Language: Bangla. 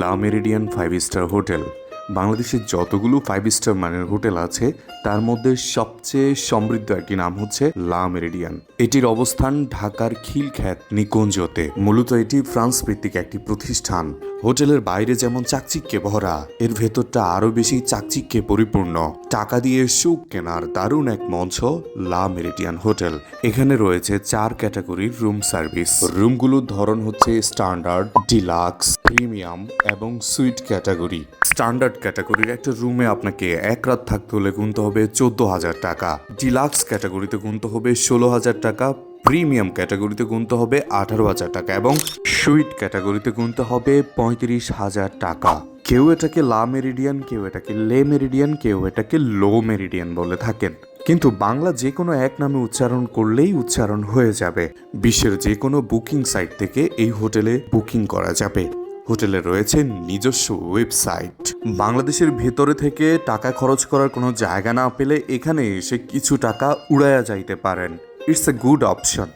লা মেরিডিয়ান ফাইভ স্টার হোটেল। বাংলাদেশের যতগুলো ফাইভ স্টার মানের হোটেল আছে, তার মধ্যে সবচেয়ে সমৃদ্ধ একটি নাম হচ্ছে লা মেরিডিয়ান। এটির অবস্থান ঢাকার খিলখ্যাত নিকুঞ্জতে। মূলত এটি ফ্রান্স ভিত্তিক একটি প্রতিষ্ঠান। হোটেলের বাইরে যেমন চাকচিক্যে ভরা, এর ভেতরটা আরও বেশি চাকচিক্যে পরিপূর্ণ। টাকা দিয়ে সুখ কেনার দারুণ এক মঞ্চ লা মেরিডিয়ান হোটেল। এখানে রয়েছে চার ক্যাটাগরির রুম সার্ভিস। রুমগুলোর ধরন হচ্ছে স্ট্যান্ডার্ড, ডিলাক্স প্রিমিয়াম এবং সুইট ক্যাটাগরি। স্ট্যান্ডার্ড ক্যাটাগরির একটা রুমে আপনাকে এক রাত থাকতে হলে গুনতে হবে চোদ্দ হাজার টাকা। ডিলাক্স ক্যাটাগরিতে গুনতে হবে ষোলো হাজার টাকা, প্রিমিয়াম ক্যাটাগরিতে গুনতে হবে আঠারো হাজার টাকা এবং সুইট ক্যাটাগরিতে গুনতে হবে পঁয়ত্রিশ হাজার টাকা। কেউ এটাকে লা মেরিডিয়ান, কেউ এটাকে লে মেরিডিয়ান, কেউ এটাকে লো মেরিডিয়ান বলে থাকেন। কিন্তু বাংলা যে কোনো এক নামে উচ্চারণ করলেই উচ্চারণ হয়ে যাবে। বিশ্বের যে কোনো বুকিং সাইট থেকে এই হোটেলে বুকিং করা যাবে। হোটেলে রয়েছে নিজস্ব ওয়েবসাইট। বাংলাদেশের ভেতরে থেকে টাকা খরচ করার কোনো জায়গা না পেলে এখানে এসে কিছু টাকা উড়ায়া যাইতে পারেন। It's a good option